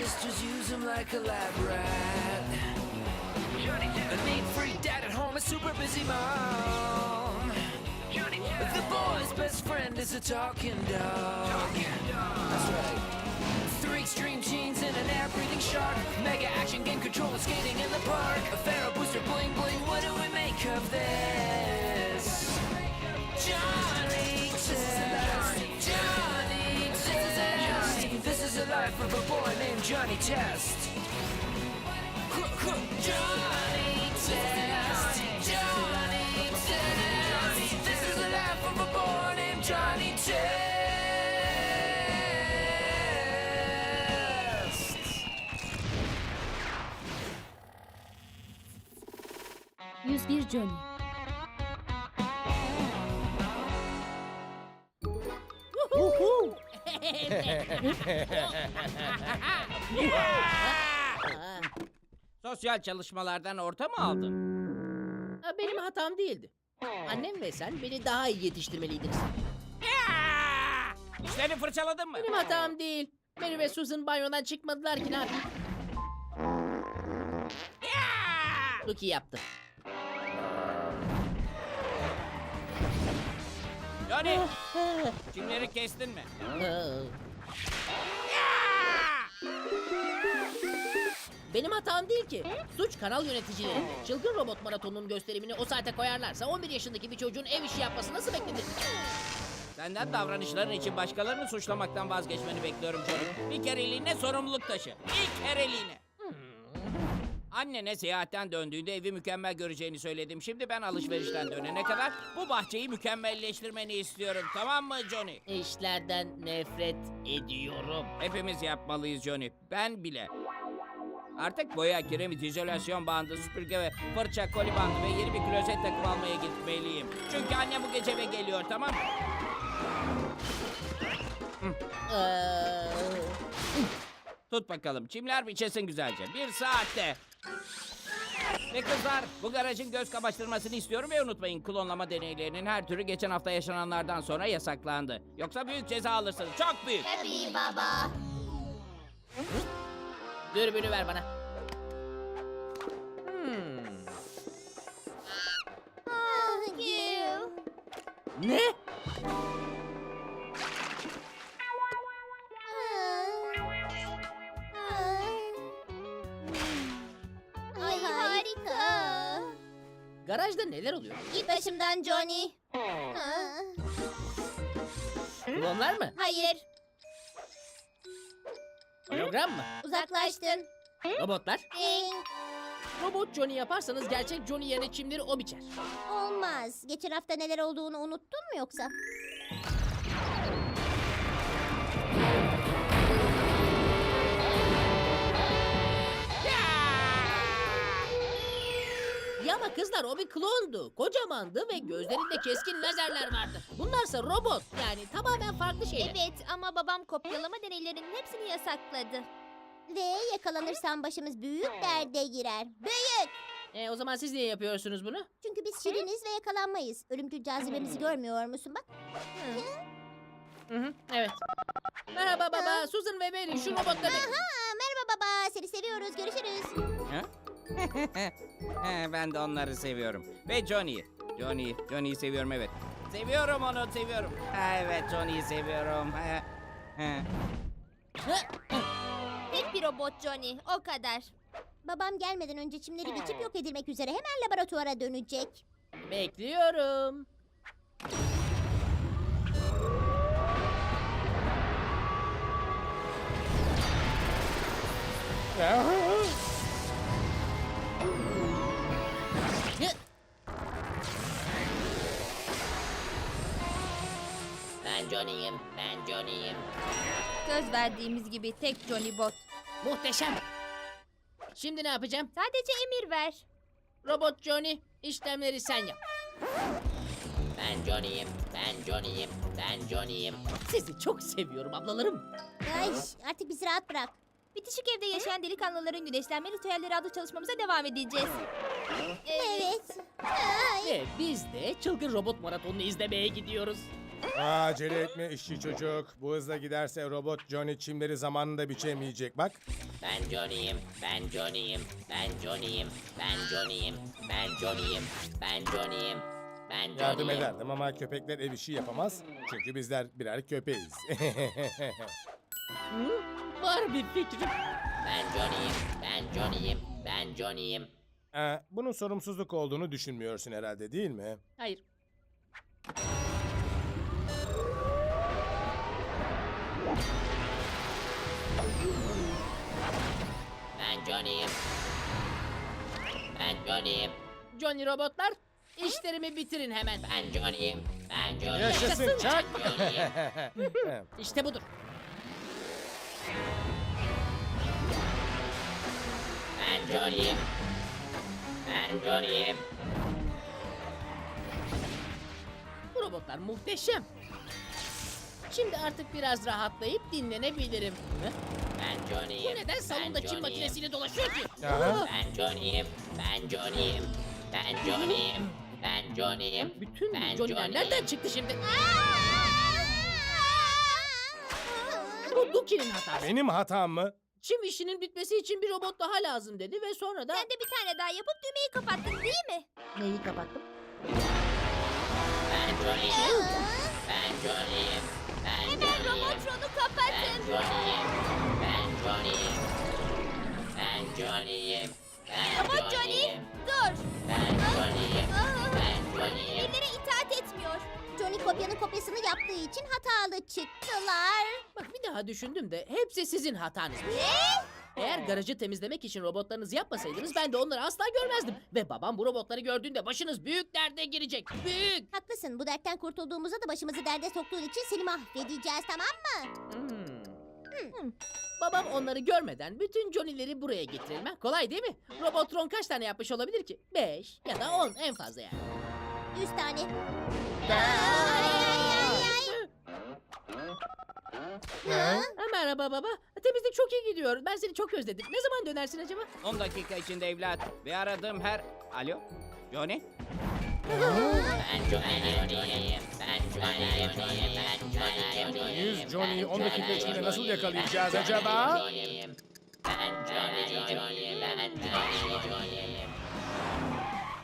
sisters use him like a lab rat. A neat freak dad at home, a super busy mom. The boy's best friend is a talking dog. That's right. Three extreme genes and an air-breathing shark. Mega action game controller skating in the park. A Pharaoh booster bling bling. What do we make of this? Johnny Test. Life of a boy named Johnny Test. Johnny Test. Johnny Test. This is the life of a boy named Johnny Test. 101 Johnny. Sosyal çalışmalardan orta mı aldın? Ha, Benim hatam değildi. Annem ve sen beni daha iyi yetiştirmeliydiniz. İşlerini fırçaladın mı? Benim hatam değil. Mary ve Susan banyodan çıkmadılar ki ne yapayım? Lucky yaptı. Johnny, çimleri kestin mi? Benim hatam değil ki. Suç kanal yöneticileri. Çılgın robot maratonunun gösterimini o saate koyarlarsa 11 yaşındaki bir çocuğun ev işi yapması nasıl beklenir? Senden davranışların için başkalarını suçlamaktan vazgeçmeni bekliyorum Johnny. Bir kereliğine sorumluluk taşı. Bir kereliğine. Annene seyahatten döndüğünde evi mükemmel göreceğini söyledim. Şimdi ben alışverişten dönene kadar bu bahçeyi mükemmelleştirmeni istiyorum. Tamam mı Johnny? İşlerden nefret ediyorum. Hepimiz yapmalıyız Johnny. Ben bile. Artık boya, kiremit, izolasyon bandı, süpürge ve fırça, koli bandı ve yeni bir klozet takım almaya gitmeliyim. Çünkü annem bu gece eve geliyor tamam mı? Ee, Tut bakalım. Çimler biçesin güzelce. Bir saatte. Ve kızlar bu garajın göz kamaştırmasını istiyorum ve unutmayın klonlama deneylerinin her türü geçen hafta yaşananlardan sonra yasaklandı. Yoksa büyük ceza alırsınız. Çok büyük. Tabii baba. dürbünü ver bana. Hmm. Ah, Gil. Ne? Neler oluyor? Git başımdan Johnny. Klonlar mı? Hayır, Hologram mı? uzaklaştın. Robotlar? Ding. Robot Johnny yaparsanız gerçek Johnny yerine çimleri o biçer. Olmaz. Geçen hafta neler olduğunu unuttun mu yoksa? Ama kızlar o bir klondu. Kocamandı ve gözlerinde keskin lazerler vardı. Bunlarsa robot. Yani tamamen farklı şeyler. Evet ama babam kopyalama deneylerinin hepsini yasakladı. Ve yakalanırsan başımız büyük derde girer. Büyük! E, o zaman siz niye yapıyorsunuz bunu? Çünkü biz şiriniz ve yakalanmayız. Ölümcül cazibemizi görmüyor musun bak? Hı hı, evet. Merhaba baba, Susan ve Mary şu robotları. Aha, merhaba baba. Seni seviyoruz. Görüşürüz. Ha? He, ben de onları seviyorum. Ve Johnny'yi. Johnny, Johnny'yi seviyorum evet. Seviyorum onu, seviyorum. Ha, evet, Johnny'yi seviyorum. Ha, ha. Tek bir robot Johnny, o kadar. Babam gelmeden önce çimleri biçip yok edilmek üzere hemen laboratuvara dönecek. Bekliyorum. Ben Johnny'yim, ben Johnny'yim. Söz verdiğimiz gibi tek Johnny bot. Muhteşem. Şimdi ne yapacağım? Sadece emir ver. Robot Johnny, işlemleri sen yap. Ben Johnny'yim, ben Johnny'yim, ben Johnny'yim. Sizi çok seviyorum ablalarım. Ay, artık bizi rahat bırak. Bitişik evde yaşayan delikanlıların güneşlenme ritüelleri adlı çalışmamıza devam edeceğiz. Evet. Ay. Ve biz de çılgın robot maratonunu izlemeye gidiyoruz. Acele etme işçi çocuk. Bu hızla giderse robot Johnny çimleri zamanında biçemeyecek. Bak. Ben Johnny'yim, ben Johnny'yim, ben Johnny'yim, ben Johnny'yim, ben Johnny'yim, ben Johnny'yim, ben Johnny'yim. Yardım ederdim ama köpekler ev işi yapamaz. Çünkü bizler birer köpeğiz. Var bir fikrim. Ben Johnny'yim, ben Johnny'yim, ben Johnny'yim. Ee, bunun sorumsuzluk olduğunu düşünmüyorsun herhalde değil mi? Hayır. Ben Johnny'yim. Ben Johnny'yim, Johnny robotlar işlerimi bitirin hemen. ben Johnny'yim, ben Johnny'yim. Yaşasın çak. İşte budur. Ben Johnny'yim. Ben Johnny'yim. Bu robotlar muhteşem. Şimdi artık biraz rahatlayıp dinlenebilirim. Hı? Ben Bu Johnny'yim. neden salonda Johnny'yim. makinesiyle dolaşıyor ki? Aha. Ben Johnny'yim, ben Johnny'yim, ben Johnny'yim, ben Johnny'yim. Bütün ben Johnny'ler nereden çıktı şimdi? Bu Duki'nin hatası. Benim hatam mı? Çim işinin bitmesi için bir robot daha lazım dedi ve sonra da... Sen de bir tane daha yapıp düğmeyi kapattın değil mi? Neyi kapattım? Ben Johnny'yim, ben Johnny'yim, ben Hemen Johnny'yim. Robotronu Ben kapatın. Ben Johnny'yim. Ben Johnny'yim. Ben Robot Johnny Johnny'yim. dur. Ben Johnny'yim. Aa, Ben Johnny'yim. Emirlere itaat etmiyor. Johnny kopyanın kopyasını yaptığı için hatalı çıktılar. Bak bir daha düşündüm de hepsi sizin hatanız. Eğer garajı temizlemek için robotlarınızı yapmasaydınız ben de onları asla görmezdim. Ve babam bu robotları gördüğünde başınız büyük derde girecek. Büyük. Haklısın bu dertten kurtulduğumuzda da başımızı derde soktuğun için seni mahvedeceğiz tamam mı? Hmm. Babam onları görmeden bütün Johnny'leri buraya getirelim. ha? Kolay değil mi? Robotron kaç tane yapmış olabilir ki? Beş ya da on en fazla yani. Yüz tane. Ha, merhaba baba. Temizlik çok iyi gidiyor. Ben seni çok özledim. Ne zaman dönersin acaba? 10 dakika içinde evlat. Ve aradığım her... Alo? Johnny? Ben Johnny'yim. Ben Johnny'yim. Ben Johnny'yim. 100 Johnny'yi 10 dakika içinde nasıl yakalayacağız acaba? Ben Johnny'yim.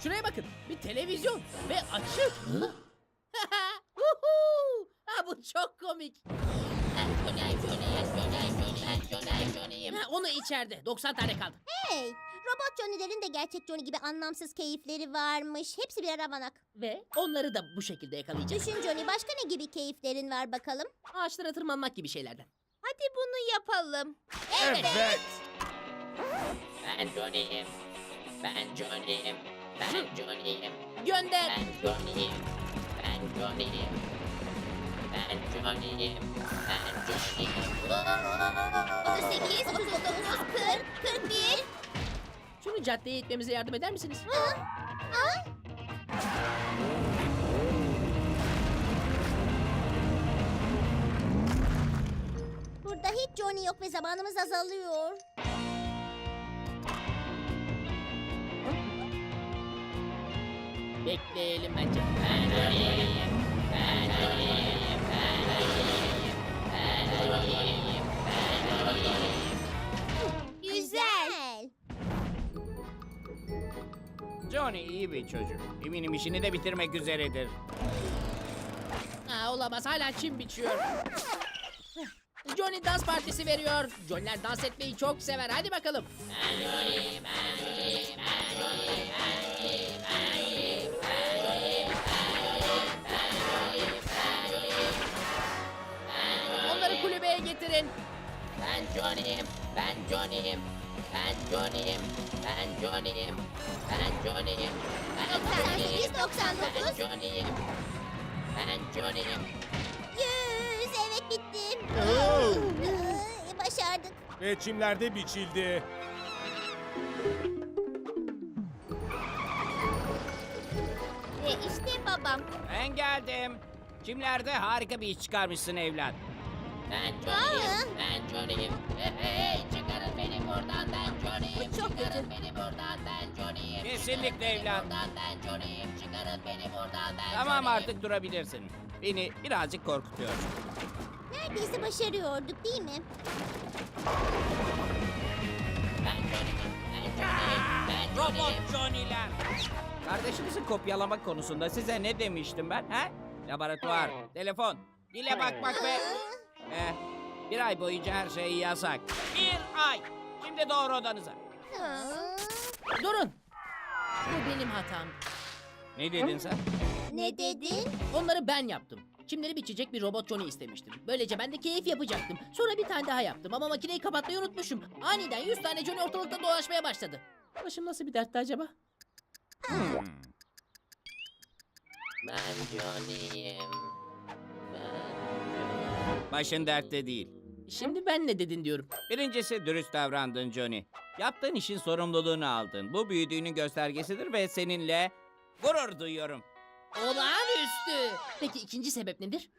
Şuraya bakın. Bir televizyon ve açık. Huhu! ha bu çok komik. Ha, onu içeride. 90 tane kaldı. Hey robot Johnny'lerin de gerçek Johnny gibi anlamsız keyifleri varmış. Hepsi birer avanak. Ve onları da bu şekilde yakalayacağız. Düşün Johnny başka ne gibi keyiflerin var bakalım? Ağaçlara tırmanmak gibi şeylerden. Hadi bunu yapalım. Evet. Ben Johnny'yim. Ben Johnny'yim. Ben Johnny'yim. Gönder. Ben Johnny'yim. Ben Johnny'yim. Ben Johnny'yim. Ben Johnny'yim. 38, 39, 40, 41. Şunu caddeye itmemize yardım eder misiniz? Burada hiç Johnny yok ve zamanımız azalıyor. Bekleyelim bence. Ben Johnny'yim. Ben Johnny'yim. Johnny iyi bir çocuk. Eminim işini de bitirmek üzeredir. Ha, olamaz hala çim biçiyor. Johnny dans partisi veriyor. Johnny'ler dans etmeyi çok sever. Hadi bakalım. Onları kulübeye getirin. Ben Johnny'im. Ben Johnny'im. Ben Johnny'im. Ben Johnny'im. Ben Johnny'im. Ben 98, Ben 99, Johnny'im. Ben Johnny'im. 100. Evet bittim. Oo. Ee, Başardık. Ve çimlerde biçildi. Ve işte babam. Ben geldim. Çimlerde harika bir iş çıkarmışsın evlat. Ben Johnny'im. Ben Johnny'im. Hey, hey, çıkarın beni bu buradan ben Johnny'yim. Çok kötü. Beni buradan ben Johnny'yim. Kesinlikle Çıkarın beni evlat. Buradan ben Johnny'yim. Çıkarın beni buradan ben Tamam Johnny'yim. artık durabilirsin. Beni birazcık korkutuyor. Neredeyse başarıyorduk değil mi? Ben Johnny'yim. Ben Johnny'yim. Ben Robot Johnny'yim. Johnny'ler. Kardeşinizi kopyalamak konusunda size ne demiştim ben? He? Laboratuvar, telefon, dile bakmak ve... Eh, bir ay boyunca her şey yasak. Bir ay. Şimdi doğru odanıza. Durun. Bu benim hatam. Ne dedin sen? Ne dedin? Onları ben yaptım. Çimleri biçecek bir robot Johnny istemiştim. Böylece ben de keyif yapacaktım. Sonra bir tane daha yaptım ama makineyi kapatmayı unutmuşum. Aniden 100 tane Johnny ortalıkta dolaşmaya başladı. Başım nasıl bir dertti acaba? Ben Johnny'yim. Başın dertte değil. Şimdi ben ne dedin diyorum. Birincisi dürüst davrandın Johnny. Yaptığın işin sorumluluğunu aldın. Bu büyüdüğünün göstergesidir ve seninle gurur duyuyorum. Olağanüstü. Peki ikinci sebep nedir?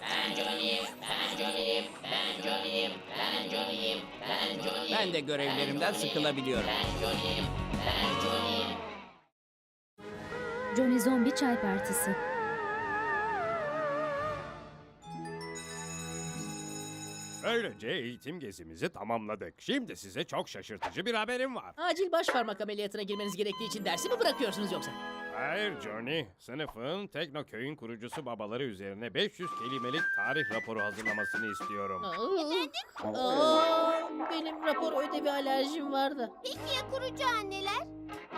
Ben Johnny'yim. Ben Johnny'yim. Ben Johnny'yim. Ben Johnny'yim. Ben Johnny'yim. Ben de görevlerimden sıkılabiliyorum. Ben Johnny'yim. Ben Johnny'yim. Johnny Zombie Çay Partisi. Böylece eğitim gezimizi tamamladık. Şimdi size çok şaşırtıcı bir haberim var. Acil baş parmak ameliyatına girmeniz gerektiği için dersi mi bırakıyorsunuz yoksa? Hayır Johnny, sınıfın Teknoköy'ün kurucusu babaları üzerine 500 kelimelik tarih raporu hazırlamasını istiyorum. Aa, Aa, benim rapor ödevi alerjim var da. Peki ya kurucu anneler?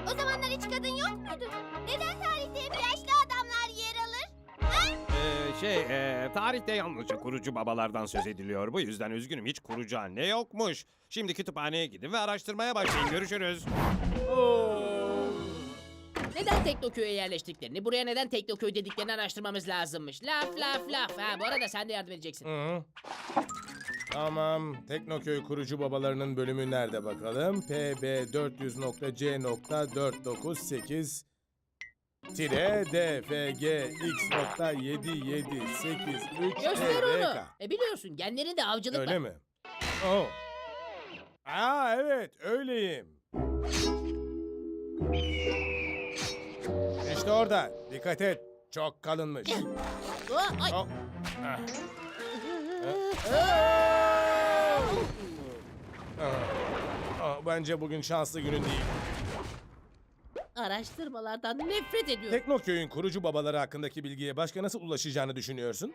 O zamanlar hiç kadın yok muydu? Neden tarihte hep yaşlı adamlar yer alır? Ee, şey, ee, tarihte yalnızca kurucu babalardan söz ediliyor. Bu yüzden üzgünüm hiç kurucu anne yokmuş. Şimdi kütüphaneye gidin ve araştırmaya başlayın. Görüşürüz. Neden Teknoköy'e yerleştiklerini, buraya neden Teknoköy dediklerini araştırmamız lazımmış. Laf laf laf. Ha, bu arada sen de yardım edeceksin. Hı. Tamam. Teknoköy kurucu babalarının bölümü nerede bakalım? PB400.C.498 tire DFGX.7783 Göster onu. TVK. E biliyorsun genlerinde avcılık Öyle var. mi? Oh. Aa evet öyleyim. İşte orada. Dikkat et. Çok kalınmış. Aa, ay. Oh. Ah. Ah. Ah, Bence bugün şanslı günün değil. Araştırmalardan nefret ediyorum. Teknoköy'ün kurucu babaları hakkındaki bilgiye başka nasıl ulaşacağını düşünüyorsun?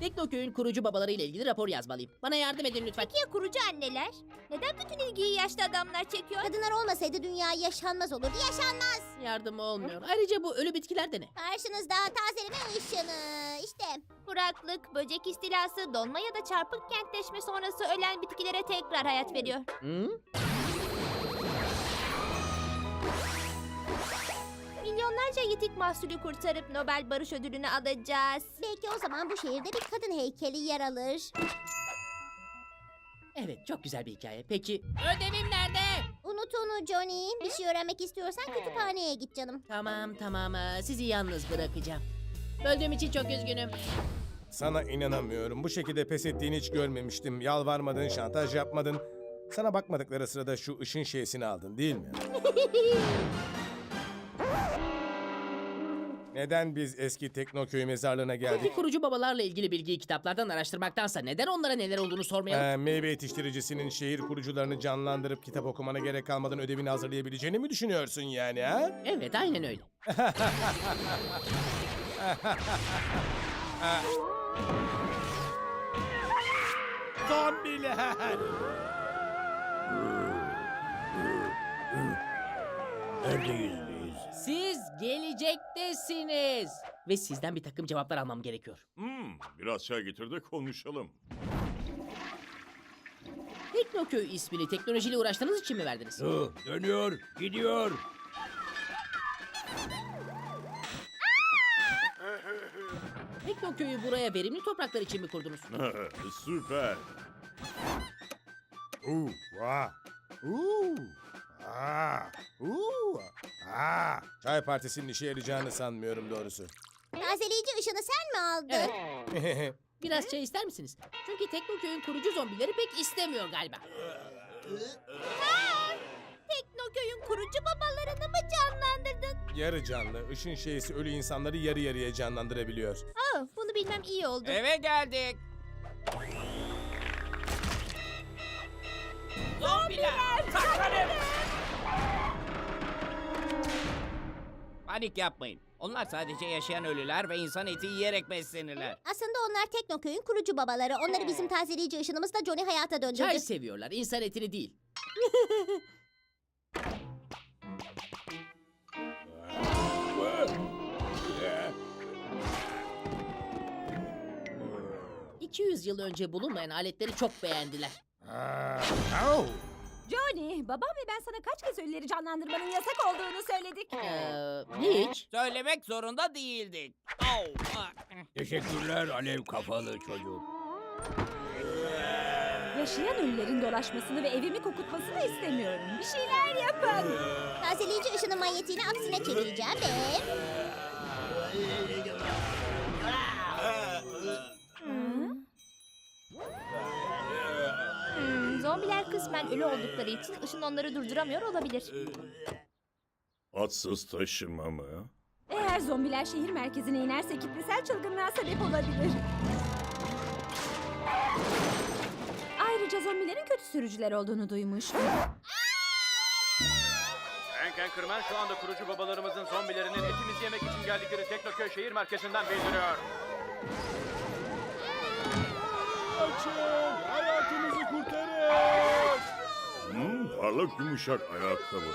Teknoköy'ün kurucu babaları ile ilgili rapor yazmalıyım. Bana yardım edin lütfen. Ya kurucu anneler? Neden bütün ilgiyi yaşlı adamlar çekiyor? Kadınlar olmasaydı dünya yaşanmaz olurdu. Yaşanmaz. Yardım olmuyor. Ayrıca bu ölü bitkiler de ne? Karşınızda tazeleme ışını. İşte. Kuraklık, böcek istilası, donma ya da çarpık kentleşme sonrası ölen bitkilere tekrar hayat veriyor. Hı? Milyonlarca yitik mahsulü kurtarıp Nobel Barış Ödülünü alacağız. Belki o zaman bu şehirde bir kadın heykeli yer alır. Evet çok güzel bir hikaye. Peki ödevim nerede? Unut onu Johnny. Bir şey öğrenmek istiyorsan kütüphaneye git canım. Tamam tamam aa, sizi yalnız bırakacağım. Böldüğüm için çok üzgünüm. Sana inanamıyorum. Bu şekilde pes ettiğini hiç görmemiştim. Yalvarmadın, şantaj yapmadın. Sana bakmadıkları sırada şu ışın şeysini aldın değil mi? Neden biz eski Teknoköy mezarlığına geldik? Bir kurucu babalarla ilgili bilgiyi kitaplardan araştırmaktansa neden onlara neler olduğunu sormayalım? Ee, meyve yetiştiricisinin şehir kurucularını canlandırıp kitap okumana gerek kalmadan ödevini hazırlayabileceğini mi düşünüyorsun yani ha? Evet aynen öyle. Zombiler! Siz gelecektesiniz. Ve sizden bir takım cevaplar almam gerekiyor. Hmm, biraz çay getir de konuşalım. Teknoköy ismini teknolojiyle uğraştığınız için mi verdiniz? Dönüyor, gidiyor. Teknoköy'ü buraya verimli topraklar için mi kurdunuz? Süper. Uu, vah. Uu, aa, uu, aa. Çay partisinin işe yarayacağını sanmıyorum doğrusu. Tazeleyici ışını sen mi aldın? Evet. Biraz çay ister misiniz? Ki Teknoköy'ün kurucu zombileri pek istemiyor galiba. Teknoköy'ün kurucu babalarını mı canlandırdın? Yarı canlı, ışın şeysi ölü insanları yarı yarıya canlandırabiliyor. Aa, bunu bilmem iyi oldu. Eve geldik. Panik yapmayın. Onlar sadece yaşayan ölüler ve insan eti yiyerek beslenirler. Aslında onlar Teknoköy'ün kurucu babaları. Onları bizim tazeleyici ışınımızla Johnny hayata döndürdü. Çay seviyorlar, insan etini değil. ...200 yıl önce bulunmayan aletleri çok beğendiler. Johnny, babam ve ben sana kaç kez ölüleri canlandırmanın yasak olduğunu söyledik. Ee, hiç. Söylemek zorunda değildik. Au, ah. Teşekkürler alev kafalı çocuk. Yaşayan ölülerin dolaşmasını ve evimi kokutmasını istemiyorum. Bir şeyler yapın. Tazeleyici ışının manyetiğini aksine çevireceğim ve... zombiler kısmen ölü oldukları için ışın onları durduramıyor olabilir. Atsız taşıma mı? Eğer zombiler şehir merkezine inerse kitlesel çılgınlığa sebep olabilir. Ayrıca zombilerin kötü sürücüler olduğunu duymuştum. Enken Kırmen şu anda kurucu babalarımızın zombilerinin etimizi yemek için geldikleri Teknoköy şehir merkezinden bildiriyor. Hmm, parlak yumuşak ayakkabı.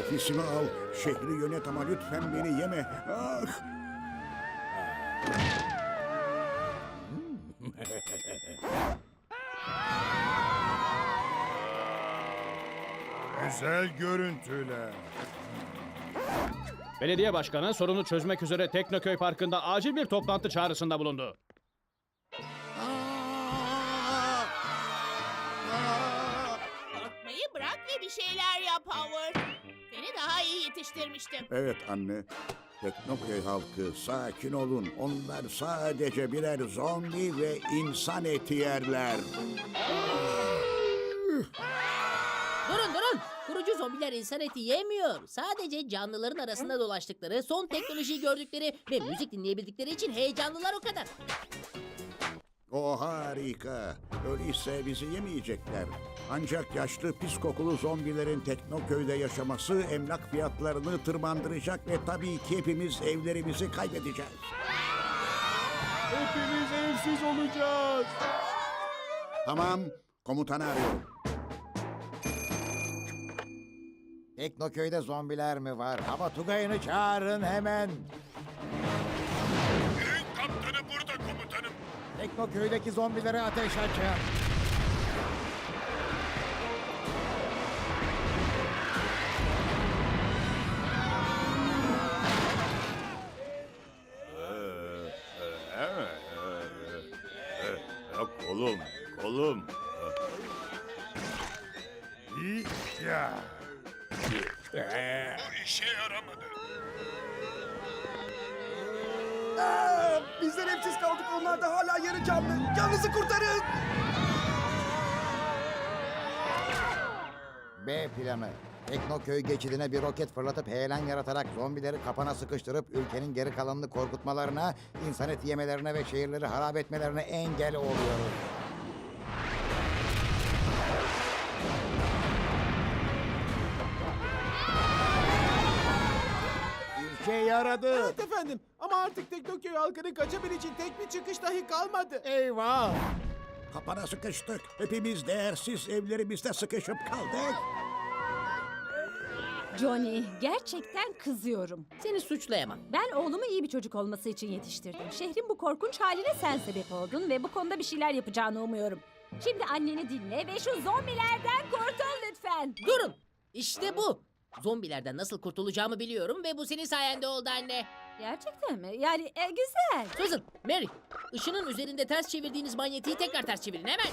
Ofisime al. Şehri yönet ama lütfen beni yeme. Ah! Güzel görüntüler. Belediye başkanı sorunu çözmek üzere Teknoköy Parkı'nda acil bir toplantı çağrısında bulundu. Korkmayı bırak ve bir şeyler yap Howard. Seni daha iyi yetiştirmiştim. Evet anne. Teknoköy halkı sakin olun. Onlar sadece birer zombi ve insan eti yerler. Durun durun. Kurucu zombiler insan eti yemiyor. Sadece canlıların arasında dolaştıkları, son teknolojiyi gördükleri ve müzik dinleyebildikleri için heyecanlılar o kadar. O harika. Öyleyse bizi yemeyecekler. Ancak yaşlı pis kokulu zombilerin Teknoköy'de yaşaması emlak fiyatlarını tırmandıracak ve tabii ki hepimiz evlerimizi kaybedeceğiz. Hepimiz evsiz olacağız. Tamam, komutanı arıyorum. Teknoköy'de zombiler mi var? Hava Tugay'ını çağırın hemen. Kaptanı burada komutanım. Teknoköy'deki zombilere ateş açın. Kolum, kolum. Ya. Bu işe yaramadı. Bizler hepsiz kaldık. Onlar da hala yarı canlı. Canınızı kurtarın. B planı. Teknoköy geçidine bir roket fırlatıp heyelan yaratarak zombileri kapana sıkıştırıp ülkenin geri kalanını korkutmalarına, insan eti yemelerine ve şehirleri harap etmelerine engel oluyoruz. İşe yaradı. Evet efendim ama artık Teknoköy halkının kaçabileceği tek bir çıkış dahi kalmadı. Eyvah. Kapana sıkıştık. Hepimiz değersiz evlerimizde sıkışıp kaldık. Johnny, gerçekten kızıyorum. Seni suçlayamam. Ben oğlumu iyi bir çocuk olması için yetiştirdim. Şehrin bu korkunç haline sen sebep oldun ve bu konuda bir şeyler yapacağını umuyorum. Şimdi anneni dinle ve şu zombilerden kurtul lütfen. Durun. İşte bu. Zombilerden nasıl kurtulacağımı biliyorum ve bu senin sayende oldu anne. Gerçekten mi? Yani e, güzel. Susan, Mary, ışının üzerinde ters çevirdiğiniz manyetiği tekrar ters çevirin hemen.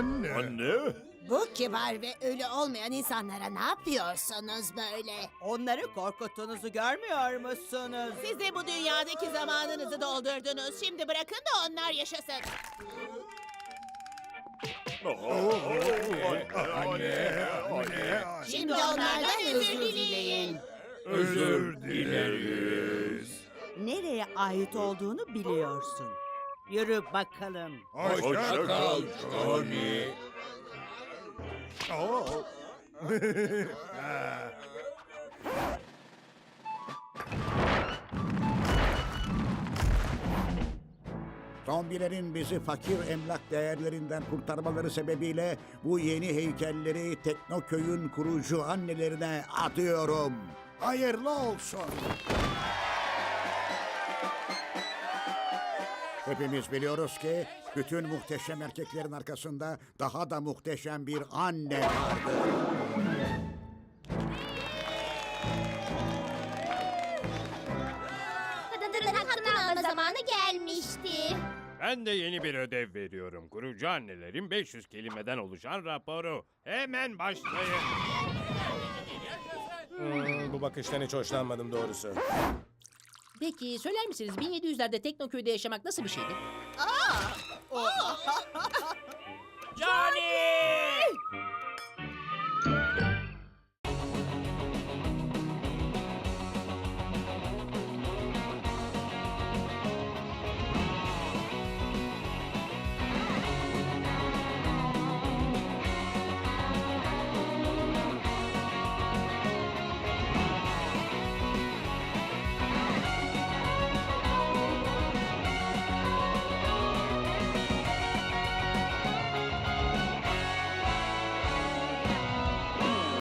Anne. Anne. Bu kibar ve ölü olmayan insanlara ne yapıyorsunuz böyle? Onları korkuttuğunuzu görmüyor musunuz? Siz de bu dünyadaki zamanınızı doldurdunuz. Şimdi bırakın da onlar yaşasın. Anne. Anne. Şimdi onlardan özür dileyin. Özür dileriz. Nereye ait olduğunu biliyorsun. Yürü bakalım. Hoşça kal Johnny. Oo. Zombilerin bizi fakir emlak değerlerinden kurtarmaları sebebiyle bu yeni heykelleri Teknoköy'ün kurucu annelerine atıyorum. Hayırlı olsun. Hepimiz biliyoruz ki bütün muhteşem erkeklerin arkasında daha da muhteşem bir anne vardır. Kadınların hakkını alma zamanı gelmişti. Ben de yeni bir ödev veriyorum. Kurucu annelerin 500 kelimeden oluşan raporu. Hemen başlayın. Hmm, bu bakıştan hiç hoşlanmadım doğrusu. Peki söyler misiniz 1700'lerde Teknoköy'de yaşamak nasıl bir şeydi? Johnny!